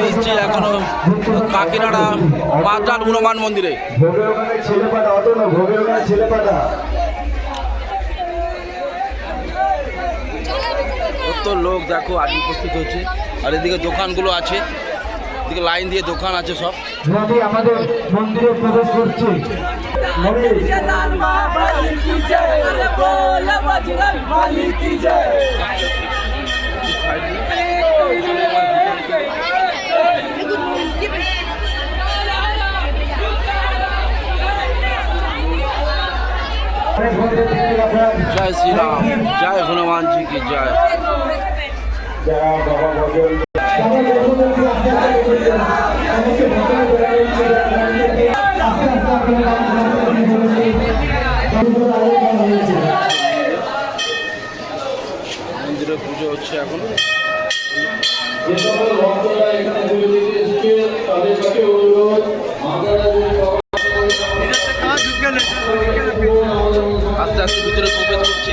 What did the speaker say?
এসেছি এখনও কাকিনাড়া মাদ্রাল হনুমান মন্দিরে। কত লোক দেখো আজ উপস্থিত হচ্ছে। আর এদিকে দোকানগুলো আছে এদিকে লাইন দিয়ে দোকান আছে সব। নদী আমাদের মন্দিরে প্রবেশ করছে। নদী জয় শ্রীরাম, জয় হনুমান জি কি জয়। মন্দিরে পুজো হচ্ছে এখন। যে সকল ভক্তরা এখানে তাদের কাছে অনুরোধ বাবা আস্তে আস্তে ভিতরে প্রবেশ করছে।